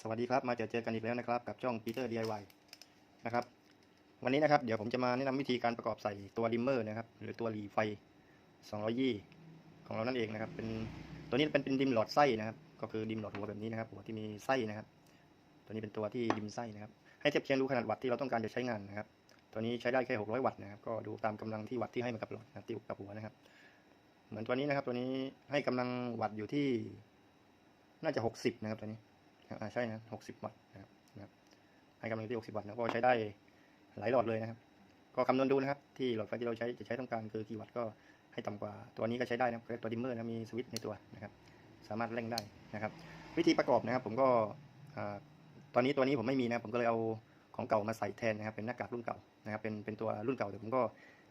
สวัสดีครับมาเจอเจอกันอีกแล้วนะครับกับช่อง Peter DIY นะครับวันนี้นะครับเดี๋ยวผมจะมาแนะนำวิธีการประกอบใส่ตัวริมเมอร์นะครับหรือตัวหลีไฟ220ของเรานั่นเองนะครับเป็นตัวนี้เป็นเป็นดิมหลอดไส้นะครับก็คือดิมหลอดหัวแบบนี้นะครับหัวที่มีไส้นะครับ ตัวนี้เป็นตัวที่ดิมไส้นะครับให้เทียบเคียงดูขนาดวัตต์ที่เราต้องการจะใช้งานนะครับตัวนี้ใช้ได้แค่ 600 วัตต์นะครับก็ดูตามกำลังที่วัตต์ที่ให้มากับหลอดนะครับที่กับหัวนะครับ เหมือนตัวนี้นะครับตัวนี้ให้กำลังวัตต์อยู่ที่น่าจะ 60 นะครับตัวนี้ อ่าใช่นะหกสิบวัตต์นะครับนะครับให้กำลังที่หกสิบวัตต์นะก็ใช้ได้หลายหลอดเลยนะครับ ก็คำนวณดูนะครับ ที่หลอดไฟที่เราใช้จะใช้ต้องการคือกี่วัตต์ก็ให้ต่ำกว่าตัวนี้ก็ใช้ได้นะครับตัวดิมเมอร์นะมีสวิตช์ในตัวนะครับ สามารถเร่งได้นะครับ วิธีประกอบนะครับ ผมก็ตอนนี้ตัวนี้ผมไม่มีนะผมก็เลยเอาของเก่ามาใส่แทนนะครับ เป็นหน้ากากรุ่นเก่านะครับ เป็นเป็นตัวรุ่นเก่าแต่ผมก็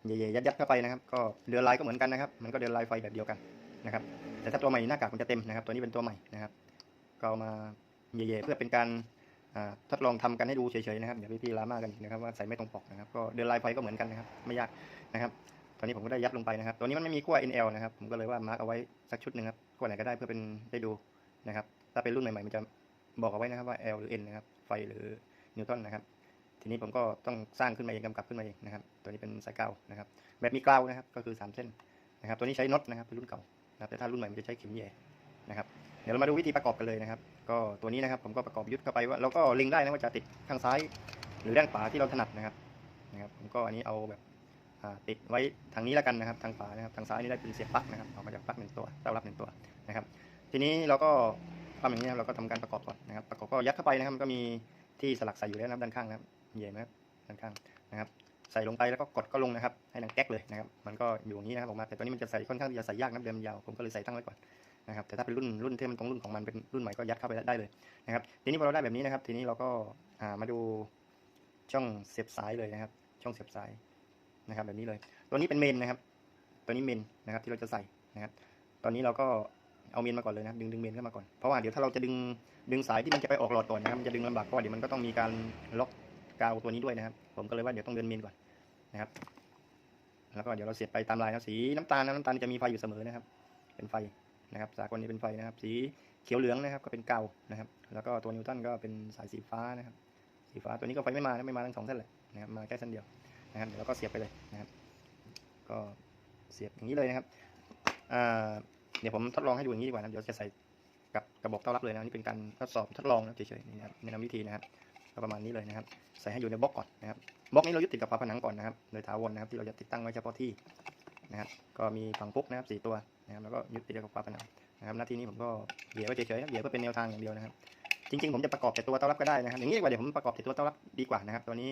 เย่ๆยัดๆเข้าไปนะครับ ก็เดือนลายก็เหมือนกันนะครับ มันก็เดือนลายไฟแบบเดียวกันนะครับ แต่ถ้าตัวใหม่หน้ากากมันจะเต็มนะครับ ตัวนี้เป็นตัวใหม่นะครับ ก็มา เย่ๆเพื่อเป็นการทดลองทำกันให้ดูเฉยๆนะครับเดี๋ยวพี่ๆลามากันอีกนะครับว่าใส่ไม่ตรงปกนะครับก็เดินลายไฟก็เหมือนกันนะครับไม่ยากนะครับตอนนี้ผมก็ได้ยัดลงไปนะครับตัวนี้มันไม่มีขั้ว NL นะครับผมก็เลยว่ามาร์กเอาไว้สักชุดหนึ่งครับขั้วไหนก็ได้เพื่อเป็นได้ดูนะครับถ้าเป็นรุ่นใหม่ๆมันจะบอกเอาไว้นะครับว่า L หรือ N นะครับไฟหรือนิวตันนะครับทีนี้ผมก็ต้องสร้างขึ้นมาเองกำกับขึ้นมาเองนะครับตัวนี้เป็นสายเก้านะครับแบบมีกาวนะครับก็คือสามเส้นนะครับตัวนี้ใช้น็อตนะครับเป็นรุ่นเก่านะแต่ถ้ารุ่นใหม่มันจะใช้เข็มแหย่นะครับ เดี๋ยวเรามาดูวิธีประกอบกันเลยนะครับ ก็ตัวนี้นะครับ ผมก็ประกอบยึดเข้าไปว่าเราก็เล็งได้นะว่าจะติดข้างซ้าย หรือด้านขวาที่เราถนัดนะครับนะครับ ผมก็อันนี้เอาแบบติดไว้ทางนี้แล้วกันนะครับ ทางขวานะครับทางซ้ายนี่ได้เป็นเสียบปลั๊กนะครับออกมาจากปลั๊กหนึ่งตัวเต้ารับหนึ่งตัวนะครับ ทีนี้เราก็ทำอย่างนี้ครับเราก็ทำการประกอบก่อนนะครับ ประกอบก็ยัดเข้าไปนะครับมันก็มีที่สลักใส่อยู่แล้วนะด้านข้างนะครับเห็นไหมครับด้านข้างนะครับ ใส่ลงไปแล้วก็กดก็ลงนะครับ ให้ดังแก๊กเลยนะครับ มันก็อยู่อย่างนี้นะครับออกมาแต่ตัวนี้มันจะใส่ค่อนข้างที่จะใส่ยากนะเดิมยาวผมก็เลยใส่ตั้งไว้ก่อน นะครับแต่ถ้าเป็นรุ่นรุ่นที่มันตรงรุ่นของมันเป็นรุ่นใหม่ก็ยัดเข้าไปได้เลยนะครับทีนี้พอเราได้แบบนี้นะครับ ทีนี้เราก็ามาดูช่องเสียบสายเลยนะครับ ช่องเสียบสายนะครับ แบบนี้เลย ตัวนี้เป็นเมนนะครับ ตัวนี้เมนนะครับที่เราจะใส่นะครับ ตอนนี้เราก็เอาเมนมาก่อนเลยนะครับ ดึงดึงเมนเข้ามาก่อนเพราะว่าเดี๋ยวถ้าเราจะดึงดึงสายที่มันจะไปออกหลอดก่อนนะครับมันจะดึงลำบากเพราะว่าเดี๋ยวมันก็ต้องมีการล็อกกาวตัวนี้ด้วยนะครับ ผมก็เลยว่าเดี๋ยวต้องเดินเมนก่อนนะครับ แล้วก็เดี๋ยวเราเสียบไปตามลายนะสีน้ำตาลนะน้ำตาลจะมีไฟอยู่เสมอนะครับ เป็นไฟ นะครับสากลนี้เป็นไฟนะครับ สีเขียวเหลืองนะครับก็เป็นเกานะครับ แล้วก็ตัวนิวตันก็เป็นสายสีฟ้านะครับ สีฟ้าตัวนี้ก็ไฟไม่มานะไม่มาทั้งสองเส้นเลยนะครับมาแค่เส้นเดียวนะครับเดี๋ยวเราก็เสียบไปเลยนะครับ ก็เสียบอย่างนี้เลยนะครับเดี๋ยวผมทดลองให้ดูอย่างนี้ดีกว่านะเดี๋ยวจะใส่กับกระบอกเต้อนรับเลยนะนี่เป็นการทดสอบทดลองนะเฉยๆนี่นะครับแนะนำวิธีนะครับก็ประมาณนี้เลยนะครับ ใส่ให้อยู่ในบล็อกก่อนนะครับบล็อกนี้เรายึดติดกับฝาผนังก่อนนะครับโดยถาวรนะครับที่เราจะติดตั้งไว้เฉพาะที่ นะครับ ก็มีฝั่งปุ๊กนะครับสี่ตัวนะครับแล้วก็ยึดติดกับฝาผนังนะครับหน้าที่นี้ผมก็เหยียบไว้เฉยๆนะเหยียบเพื่อเป็นแนวทางอย่างเดียวนะครับ จริงๆ ผมจะประกอบแต่ตัวต้อนรับก็ได้นะครับ อย่างนี้ดีกว่าเดี๋ยวผมประกอบแต่ตัวต้อนรับดีกว่านะครับ ตัวนี้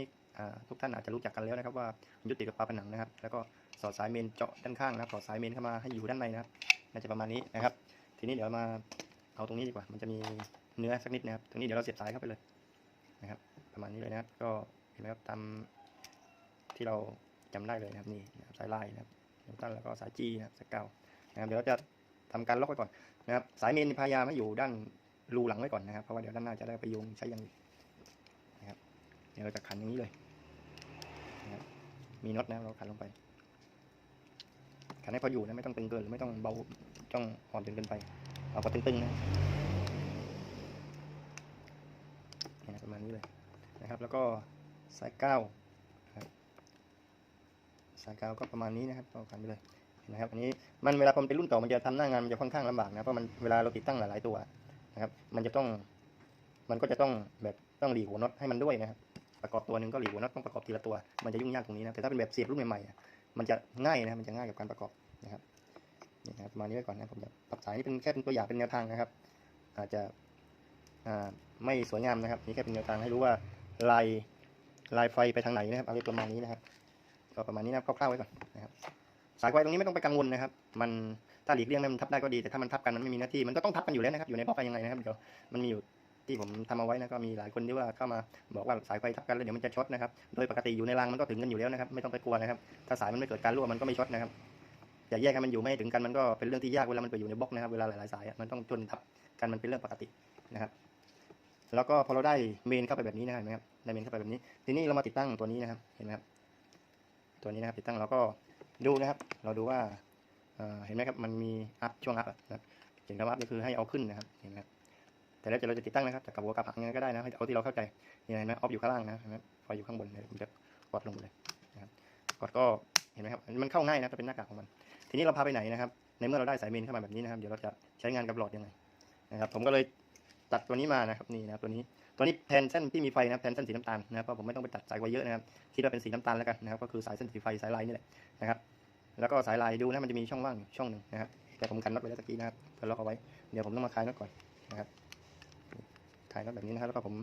ทุกท่านอาจจะรู้จักกันแล้วนะครับว่ายุติดกับฝาผนังนะครับ แล้วก็สอดสายเมนเจาะด้านข้างนะครับสอดสายเมนเข้ามาให้อยู่ด้านในนะครับน่าจะประมาณนี้นะครับ ทีนี้เดี๋ยวมาเอาตรงนี้ดีกว่า มันจะมีเนื้อสักนิดนะครับ ตรงนี้เดี๋ยวเราเสียบสายเข้าไปเลยนะครับ ประมาณนี้เลยนะครับ ก็เห็นไหมครับตามที่เราจำได้เลยนะครับนี่สายลายนะครับ นิวตันแล้วก็สายจีนะครับสายเก้านะครับเดี๋ยวเราจะทำการล็อกไว้ก่อนนะครับสายเมนนิพยายามให้อยู่ด้านรูหลังไว้ก่อนนะครับเพราะว่าเดี๋ยวด้านหน้าจะได้ไปโยงใช้อยังอื่นนะครับเดี๋ยวเราจะขันอย่างนี้เลยนะครับมีน็อตนะเราขันลงไปขันให้พออยู่นะไม่ต้องตึงเกินหรือไม่ต้องเบาจ้องอ่อนจนเกินไปเอาพอตึงๆนะประมาณนี้เลยนะครับ แล้วก็สายเก้า สายก้าก็ประมาณนี้นะครับก็ขันไปเลยเห็นะครับอันนี้มันเวลาผมเป็นรุ่นเก่ามันจะทำหน้างานมันจะค่อนข้างลำบากนะเพราะมันเวลาเราติดตั้งหลายๆตัวนะครับ มันจะต้องมันก็จะต้องแบบต้องหลีหัวน็อตให้มันด้วยนะครับประกอบตัวหนึ่งก็หลีหัวน็อตต้องประกอบทีละตัว มันจะยุ่งยากตรงนี้นะแต่ถ้าเป็นแบบเสียบรุ่นใหม่ๆมันจะง่ายนะมันจะง่ายกับการประกอบนะครับนี่นะครับประมาณนี้ไว้ก่อนนะผมจะปรับสายนี่เป็นแค่เป็นตัวอย่างเป็นแนวทางนะครับ อาจจะไม่สวยงามนะครับนี่แค่เป็นแนวทางให้รู้ว่าลายลายไฟไปทางไหนนะครับเอาไว้ประมาณนี้นะครับ ก็ประมาณนี้นะครับคร่าวๆไว้ก่อนนะครับสายไฟตรงนี้ไม่ต้องไปกังวลนะครับ มันถ้าหลีกเลี่ยงมันทับได้ก็ดี แต่ถ้ามันทับกันมันไม่มีหน้าที่ มันก็ต้องทับกันอยู่แล้วนะครับ อยู่ในบล็อกไปยังไงนะครับ เดี๋ยวมันมีอยู่ที่ผมทำเอาไว้นะ ก็มีหลายคนที่ว่าเข้ามาบอกว่าสายไฟทับกันแล้วเดี๋ยวมันจะช็อตนะครับ โดยปกติอยู่ในรางมันก็ถึงกันอยู่แล้วนะครับ ไม่ต้องไปกลัวนะครับ ถ้าสายมันไม่เกิดการรั่วมันก็ไม่ช็อตนะครับอย่าแยกให้มันอยู่ไม่ถึงกันมันก็เป็นเรื่องที่ยากเวลามันไปอยู่ในบล็อกนะครับ เวลาหลายๆสายมันต้องจนทับกันมันเป็นเรื่องปกตินะครับ แล้วก็พอเราได้เมนเข้าไปแบบนี้นะครับ ได้เมนเข้าไปแบบนี้ ทีนี้เรามาติดตั้งตัวนี้นะครับ เห็นไหมครับ ตัวนี้นะครับติดตั้งเราก็ดูนะครับ เราดูว่าเห็นไหมครับมันมีอัพช่วงอัพนะเขียนคำว่าอัพนี่คือให้เอาขึ้นนะครับเห็นไหมครับแต่แล้วเราจะติดตั้งนะครับแต่กับหัวกับหางยังไงก็ได้นะเอาที่เราเข้าใจนี่เห็นไหมออฟอยู่ข้างล่างนะเห็นไหมไฟอยู่ข้างบนเดี๋ยผมจะกดลงเลยนะครับกดก็เห็นไหมครับมันเข้าง่ายนะจะเป็นหน้ากากของมัน ทีนี้เราพาไปไหนนะครับ ในเมื่อเราได้สายเมนเข้ามาแบบนี้นะครับ เดี๋ยวเราจะใช้งานกับหลอดยังไงนะครับ ผมก็เลยตัดตัวนี้มานะครับนี่นะครับตัวนี้ ตัวนี้แทนเส้นที่มีไฟนะแทนเส้นสีน้ำตาลนะครับเพราะผมไม่ต้องไปตัดสายไฟเยอะนะครับคิดว่าเป็นสีน้ำตาลแล้วกันนะครับก็คือสายเส้นสีไฟสายลายนี่แหละนะครับแล้วก็สายลายดูนะมันจะมีช่องว่างช่องหนึ่งนะครับแต่ผมกันน็อตไว้แล้วตะกี้นะครับเพื่อล็อกเอาไว้เดี๋ยวผมต้องมาคลายน็อตก่อนนะครับคลายน็อตแบบนี้นะครับแล้วก็ผม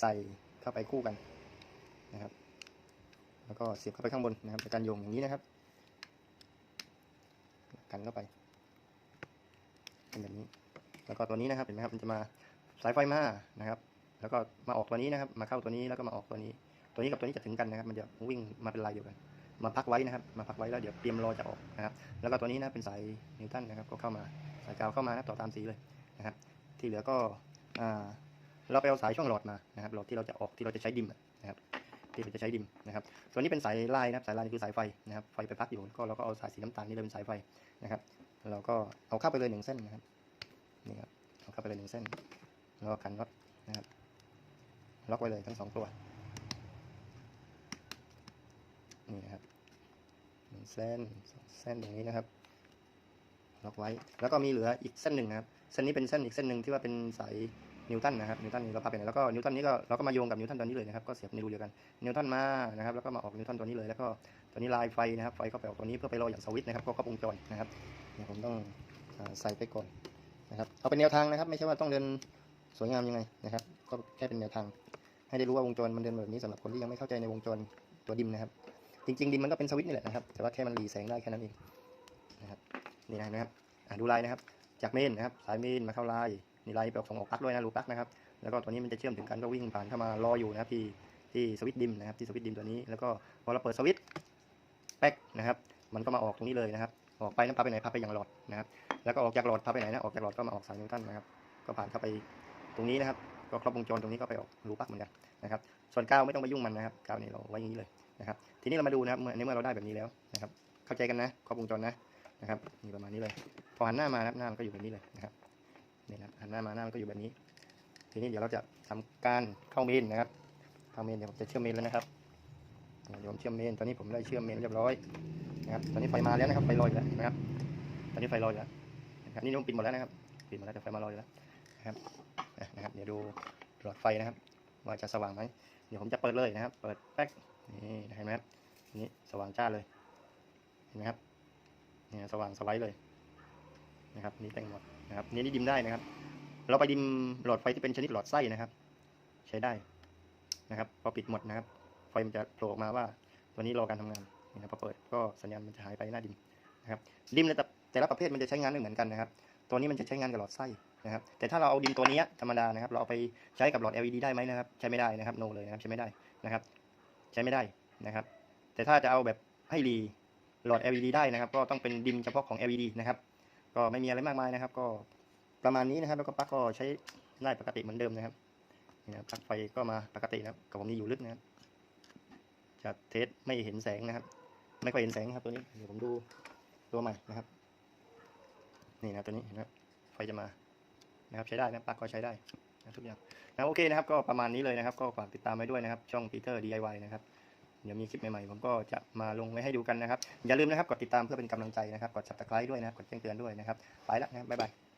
ใส่เข้าไปคู่กันนะครับแล้วก็เสียบเข้าไปข้างบนนะครับการโยงอย่างนี้นะครับ กันเข้าไปเป็นแบบนี้ แล้วก็ตัวนี้นะครับเห็นไหมครับมันจะมาสายไฟมานะครับ แล้วก็มาออกตัวนี้นะครับ มาเข้าตัวนี้แล้วก็มาออกตัวนี้ ตัวนี้กับตัวนี้จะถึงกันนะครับ มันจะวิ่งมาเป็นลายเดียวกัน มาพักไว้นะครับ มาพักไว้แล้วเดี๋ยวเตรียมรอจะออกนะครับ แล้วก็ตัวนี้นะเป็นสายนิวตันนะครับ ก็เข้ามาสายกาวเข้ามานะต่อตามสีเลยนะครับ ที่เหลือก็เราไปเอาสายช่องหลอดมานะครับหลอดที่เราจะออกที่เราจะใช้ดิมนะครับที่เราจะใช้ดิมนะครับ ส่วนนี้เป็นสายลายนะครับ สายลายนี่คือสายไฟนะครับ ไฟไปพักอยู่ ก็เราก็เอาสายสีน้ำตาลนี่เลยเป็นสายไฟนะครับ เราก็เอาเข้าไปเลยหนึ่งเส้นนะครับ นี่ครับ เอาเข้าไปเลยหนึ่งเส้นแล้วก็กันน็อตนะครับ ล็อกไว้เลยทั้งสองตัว นี่นะครับหนึ่งเส้นสองเส้นอย่างนี้นะครับ ล็อกไว้ แล้วก็มีเหลืออีกเส้นหนึ่งนะครับ เส้นนี้เป็นเส้นอีกเส้นหนึ่งที่ว่าเป็นสายนิวตันนะครับ นิวตันนี่เราพับไปไหนแล้วก็นิวตันนี้ก็เราก็มาโยงกับนิวตันตัวนี้เลยนะครับ ก็เสียบในรูเดียวกัน นิวตันมานะครับ แล้วก็มาออกนิวตันตัวนี้เลย แล้วก็ตัวนี้ลายไฟนะครับ ไฟก็ไปออกตัวนี้เพื่อไปรออย่างสวิตนะครับ ก็ครบวงจรนะครับเดี๋ยวผมต้องใส่ไปก่อนนะครับ เอาเป็นแนวทางนะครับ ไม่ใช่ว่าต้องเดินสวยงามยังไงนะครับ ก็แค่เป็นแนวทาง ให้ได้รู้ว่าวงจรมันเดินแบบนี้สำหรับคนที่ยังไม่เข้าใจในวงจรตัวดิมนะครับ จริงๆดิมมันก็เป็นสวิตช์นี่แหละนะครับ แต่ว่าแค่มันรีแสงได้แค่นั้นเองนะครับนี่นะครับดูลายนะครับ จากเมนนะครับ สายเมนมาเข้าลายนี่ลายไปออกส่งออกปลั๊กด้วยนะรูปลั๊กนะครับ แล้วก็ตัวนี้มันจะเชื่อมถึงกันก็วิ่งผ่านเข้ามารออยู่นะครับที่ที่สวิตช์ดิมนะครับที่สวิตช์ดิมตัวนี้ แล้วก็พอเราเปิดสวิตช์แป๊กนะครับ มันก็มาออกตรงนี้เลยนะครับออกไปน้ำพาไปไหนพาไปอย่างหลอดนะครับ แล้วก็ออกจากหลอดพาไปไหนนะออกจากหลอดก็มาออกสายนิวตันนะครับ ก็ผ่านเข้าไปตรงนี้นะครับ ก็ครบวงจรตรงนี้ก็ไปออกรูปักเหมือนกันนะครับ ส่วนกาวไม่ต้องไปยุ่งมันนะครับกาวนี่เราไว้อย่างนี้เลยนะครับ ทีนี้เรามาดูนะครับเมื่อในเมื่อเราได้แบบนี้แล้วนะครับ เข้าใจกันนะครบวงจรนะนะครับนี่ประมาณนี้เลย พอหันหน้ามานะครับหน้ามันก็อยู่แบบนี้เลยนะครับนี่นะหันหน้ามาหน้ามันก็อยู่แบบนี้ ทีนี้เดี๋ยวเราจะทำการเข้าเมนนะครับเข้าเมนเดี๋ยวผมจะเชื่อมเมนแล้วนะครับเดี๋ยวผมเชื่อมเมนตอนนี้ผมได้เชื่อมเมนเรียบร้อยนะครับตอนนี้ไฟมาแล้วนะครับไฟลอยแล้วนะครับ ตอนนี้ไฟลอยแล้วนะครับนี่นุ่มปิดหมดแล้วนะครับปิดหมดแล้วแต่ไฟมาลอยแล้วนะครับ นะครับ เดี๋ยวดูหลอดไฟนะครับ ว่าจะสว่างไหมเดี๋ยวผมจะเปิดเลยนะครับ เปิดแป๊กนี่เห็นไหมครับนี่สว่างจ้าเลยเห็นไหมครับนี่สว่างสไลด์เลยนะครับ นี่แต่งหมดนะครับนี่นี่ดิมได้นะครับ เราไปดิมหลอดไฟที่เป็นชนิดหลอดไส้นะครับ ใช้ได้นะครับ พอปิดหมดนะครับ ไฟมันจะโผล่ออกมาว่า ตัวนี้รอการทำงานนี่นะพอเปิดก็สัญญาณมันจะหายไปหน้าดิมนะครับ ดิมแต่แต่ละประเภทมันจะใช้งานไม่เหมือนกันนะครับ ตัวนี้มันจะใช้งานกับหลอดไส้ นะครับแต่ถ้าเราเอาดิมตัวนี้ธรรมดานะครับเราเอาไปใช้กับหลอด LED ได้ไหมนะครับ ใช้ไม่ได้นะครับโนเลยนะครับใช้ไม่ได้นะครับ ใช้ไม่ได้นะครับ แต่ถ้าจะเอาแบบให้รีหลอด LED ได้นะครับ ก็ต้องเป็นดิมเฉพาะของ LED นะครับ ก็ไม่มีอะไรมากมายนะครับ ก็ประมาณนี้นะครับ แล้วก็ปลั๊กก็ใช้ได้ปกติเหมือนเดิมนะครับนี่นะปลั๊กไฟก็มาปกตินะครับกับผมนี่อยู่ลึกนะครับจะเทสไม่เห็นแสงนะครับ ไม่ค่อยเห็นแสงครับตัวนี้เดี๋ยวผมดูตัวใหม่นะครับ นี่นะตัวนี้เห็นไหมไฟจะมา นะครับใช้ได้นะปลั๊กก็ใช้ได้นะทุกอย่างนะโอเคนะครับก็ประมาณนี้เลยนะครับ ก็ฝากติดตามไว้ด้วยนะครับ ช่อง Peter DIY นะครับเดี๋ยวมีคลิปใหม่ๆผมก็จะมาลงไว้ให้ดูกันนะครับ อย่าลืมนะครับกดติดตามเพื่อเป็นกำลังใจนะครับ กด subscribe ด้วยนะครับ กดแจ้งเตือนด้วยนะครับ ไปแล้วนะบ๊ายบาย